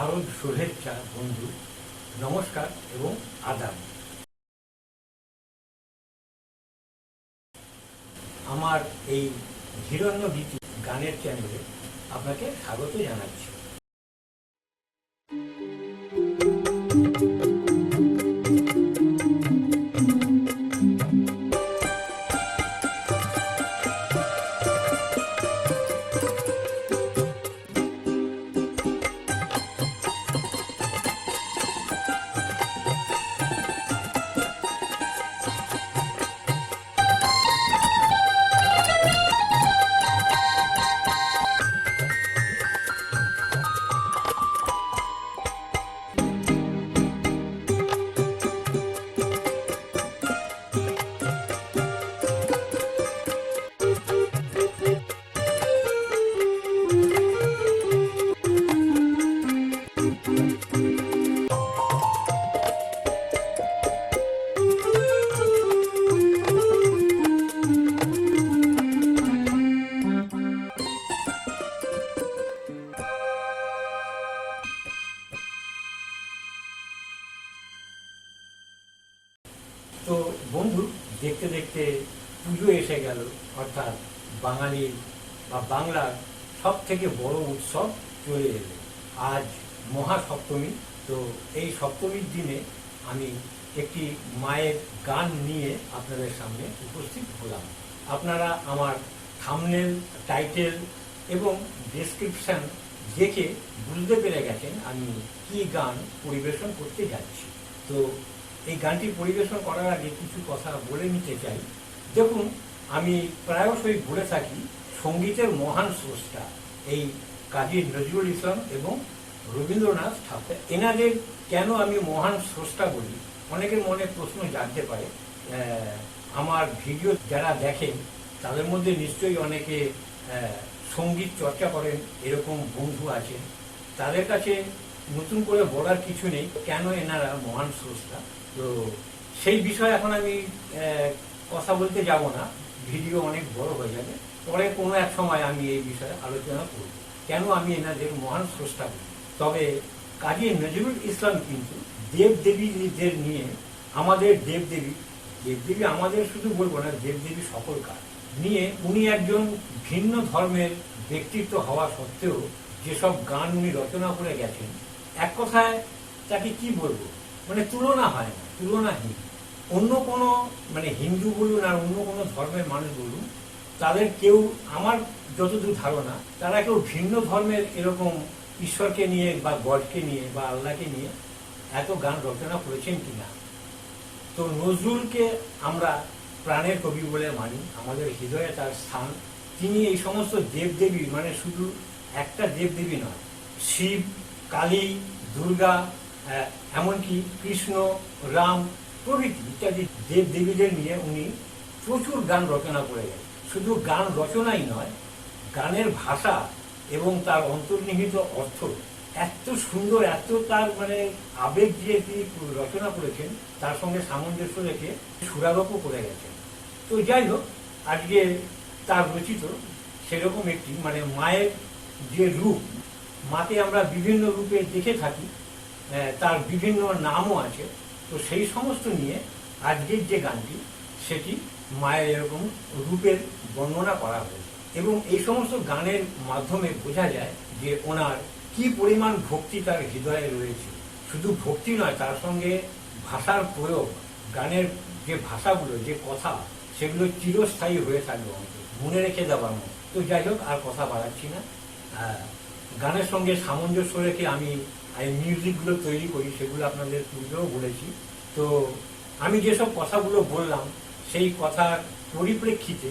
শারদ শুভেচ্ছা বন্ধু। নমস্কার এবং আদাব। আমার এই হিরণ্য গানের চ্যানেলে আপনাকে স্বাগত জানাচ্ছি। তো বন্ধু, দেখতে দেখতে পুজো এসে গেল। অর্থাৎ বাঙালির বা বাংলার সব থেকে বড় উৎসব চলে এলো। আজ মহাসপ্তমী, তো এই সপ্তমীর দিনে আমি একটি মায়ের গান নিয়ে আপনাদের সামনে উপস্থিত হলাম। আপনারা আমার থামনেল, টাইটেল এবং ডেসক্রিপশন দেখে বুঝতে পেরে গেছেন আমি কি গান পরিবেশন করতে যাচ্ছি। তো এই গানটি পরিবেশন করার আগে কিছু কথা বলে নিতে চাই। দেখুন, আমি প্রায়শই বলে থাকি, সঙ্গীতের মহান স্রষ্টা এই কাজী নজরুল ইসলাম এবং রবীন্দ্রনাথ ঠাকুর। এনাদের কেন আমি মহান স্রষ্টা বলি? অনেকের মনে প্রশ্ন জানতে পারে। আমার ভিডিও যারা দেখেন, তাদের মধ্যে নিশ্চয়ই অনেকে সংগীত চর্চা করেন, এরকম বন্ধু আছেন। তাদের কাছে নতুন করে বলার কিছু নেই, কেন এনারা মহান স্রষ্টা? তো সেই বিষয়ে এখন আমি কথা বলতে যাব না। ভিডিও অনেক বড় হয়ে যাবে। পরে কোনো এক সময় আমি এই বিষয়ে আলোচনা করব। কেন আমি এনাদের মহান স্রষ্টা বলি? তবে কাজী নজরুল ইসলাম কিন্তু দেব দেবীদের নিয়ে, আমাদের দেবদেবী দেবদেবী আমাদের শুধু বলব না, দেবদেবী সকল কাজ নিয়ে উনি একজন ভিন্ন ধর্মের ব্যক্তিত্ব হওয়া সত্ত্বেও যেসব গান উনি রচনা করে গেছেন এক কথায় তাকে কি বলব? মানে তুলনা হয় না, তুলনাহীন। অন্য কোনো মানে হিন্দু বলুন আর অন্য কোনো ধর্মের মানুষ বলুন, তাদের কেউ, আমার যতদূর ধারণা, তারা কেউ ভিন্ন ধর্মের এরকম ঈশ্বরকে নিয়ে বা গডকে নিয়ে বা আল্লাহকে নিয়ে এত গান রচনা করেছেন কিনা? তো নজরুলকে আমরা প্রাণের কবি বলে মানি, আমাদের হৃদয়ে তার স্থান। তিনি এই সমস্ত দেবদেবী মানে শুধু একটা দেবদেবী নয়, শিব কালী, দুর্গা এমনকি কৃষ্ণ, রাম প্রভৃতি ইত্যাদি দেবদেবীদের নিয়ে উনি প্রচুর গান রচনা করে গেছেন। শুধু গান রচনাই নয়, গানের ভাষা এবং তার অন্তর্নিহিত অর্থ এত সুন্দর, এত তার মানে আবেগ দিয়ে তিনি রচনা করেছেন, তার সঙ্গে সামঞ্জস্য রেখে সুরারোপও করে গেছেন। তো যাই হোক, আজকে তার রচিত সেরকম একটি মানে মায়ের যে রূপ মাকে আমরা বিভিন্ন রূপে দেখে থাকি তার বিভিন্ন নামও আছে। তো সেই সমস্ত নিয়ে আজকের যে গানটি, সেটি মায়ের এরকম রূপের বর্ণনা করা হয়েছে। এবং এই সমস্ত গানের মাধ্যমে বোঝা যায় যে ওনার কি পরিমাণ ভক্তি তার হৃদয়ে রয়েছে। শুধু ভক্তি নয়, তার সঙ্গে ভাষার প্রয়োগ, গানের যে ভাষাগুলো, যে কথা, সেগুলো চিরস্থায়ী হয়ে থাকবে মনে রেখে দেওয়ার মতো। তো যাই হোক, আর কথা বাড়াচ্ছি না। গানের সঙ্গে সামঞ্জস্য রেখে আমি এই মিউজিকগুলো তৈরি করি, সেগুলো আপনাদের পূর্বেও বলেছি। তো আমি যেসব কথাগুলো বললাম, সেই কথার পরিপ্রেক্ষিতে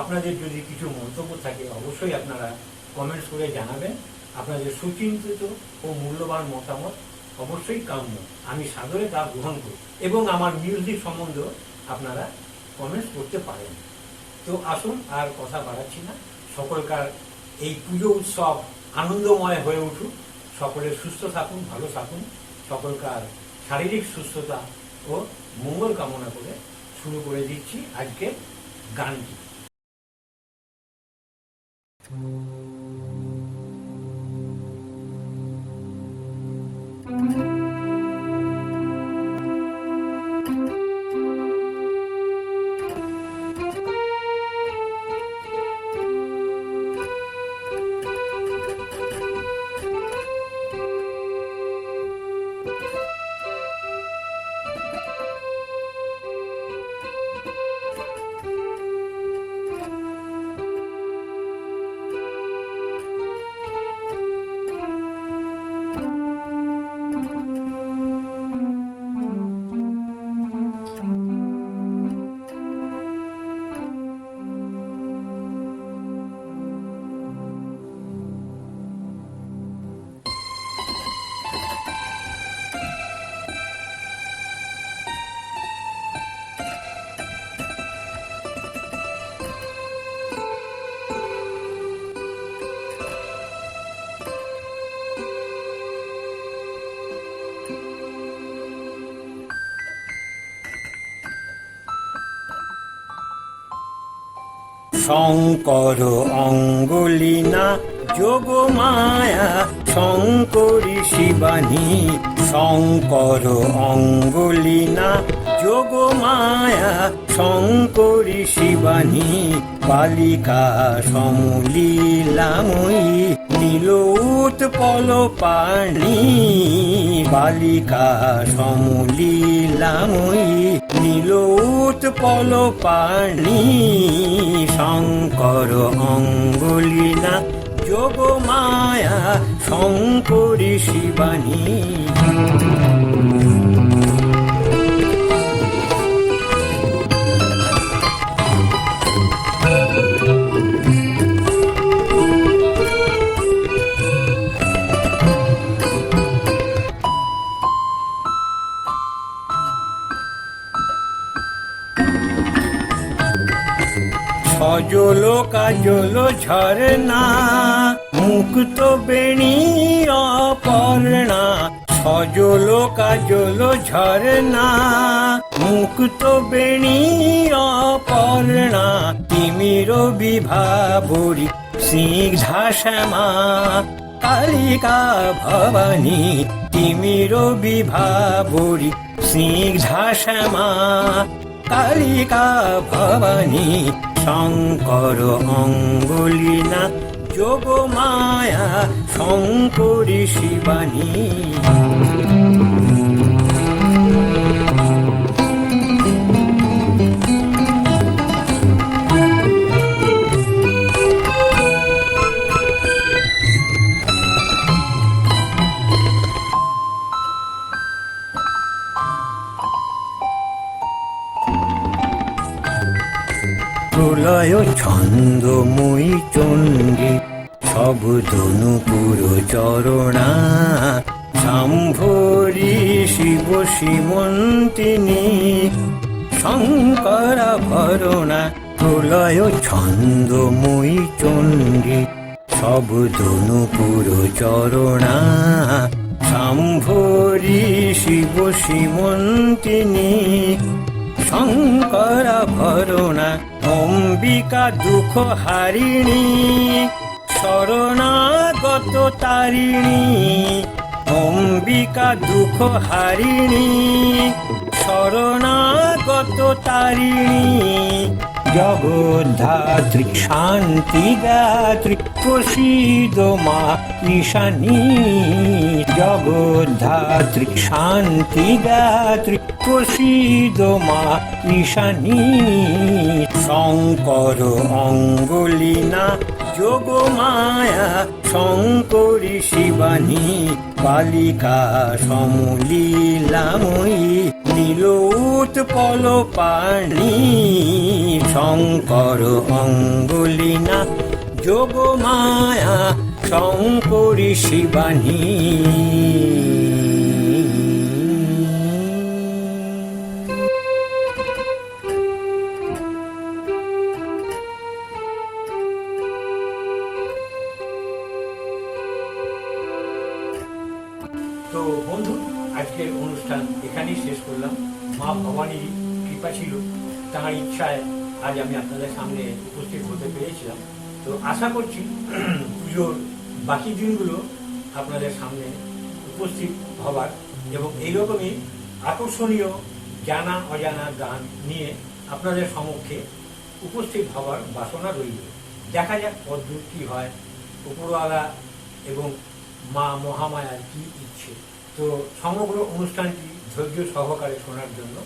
আপনাদের যদি কিছু মন্তব্য থাকে, অবশ্যই আপনারা কমেন্টস করে জানাবেন। আপনাদের সুচিন্তিত ও মূল্যবান মতামত অবশ্যই কাম্য। আমি সাদরে তা গ্রহণ করি এবং আমার মিউজিক সম্বন্ধেও আপনারা কমেন্টস করতে পারেন। তো আসুন আর কথা বাড়াচ্ছি না। সকলকার এই পুজো উৎসব আনন্দময় হয়ে উঠুক। সকলে সুস্থ থাকুন, ভালো থাকুন। সকলকার শারীরিক সুস্থতা ও মঙ্গল কামনা করে শুরু করে দিচ্ছি আজকে গানটি। শঙ্কর অঙ্গুলিনা যোগ মায়া শঙ্করী শিবানী, শঙ্কর অঙ্গুলিনা যোগ মায়া শঙ্করী শিবানী, বালিকা সমলীলাময়ী নীল উৎপল পাণি বালিকা সমলীলাময়ী নীল উৎপল পাণি শঙ্কর অঙ্গুলিনা যোগ মায়া শঙ্করী শিবানী। কাজল ঝরনা মুক্ত বেণী অপর্ণা। সজল কাজল ঝরনা মুক্ত বেণী অপর্ণা। তিমির বিভাবরী স্নিগ্ধা শ্যামা। কালিকা ভবানী তিমির বিভাবরী স্নিগ্ধা শ্যামা। কালিকা ভবানী শঙ্কর অঙ্গুলিনা যোগ মায়া শঙ্করী শিবানী। ছন্দময়ী চণ্ডী, সব ধনুপুর চরণা। শাম্ভরী শিব সীমন্তিনী, শঙ্করা ভরণা, প্রলয় ছন্দময়ী চণ্ডী, সব ধনুপুর চরণা। শাম্ভরী শিব সীমন্তিনী শঙ্করা ভরণা অম্বিকা দুঃখ হারিণী শরণাগত তারিণী অম্বিকা দুঃখ হারিণী শরণাগত তারিণী। জগদ্ধাত্রী শান্তি গাত্রী প্রসিদ মা ঈশানী। জগদ্ধাত্রী শান্তি গাত্রী প্রসিদ মা ঈশানী। শঙ্কর অঙ্গুলিনা যোগ মায়া শঙ্করী শিবানী, বালিকা সমলীলাময়ী। নীল উৎপল পানি শঙ্কর অঙ্গুলিনা যোগ মায়া শঙ্করী শিবানী। অনুষ্ঠান এখানেই শেষ করলাম। মা ভবানীর কৃপা ছিল তাঁর ইচ্ছায় আজ আমি আপনাদের সামনে উপস্থিত হতে পেরেছিলাম। তো আশা করছি পুজোর বাকি দিনগুলো আপনাদের সামনে উপস্থিত হবার এবং এইরকমই আকর্ষণীয় জানা অজানা গান নিয়ে আপনাদের সমক্ষে উপস্থিত হবার বাসনা রইল। দেখা যাক কী হয়, উপরওয়ালা এবং মা মহামায়ার কি ইচ্ছে। তো সমগ্র অনুষ্ঠানটি ধৈর্য সহকারে শোনার জন্য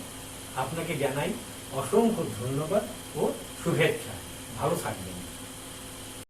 আপনাকে জানাই অসংখ্য ধন্যবাদ ও শুভেচ্ছা। ভালো থাকবেন।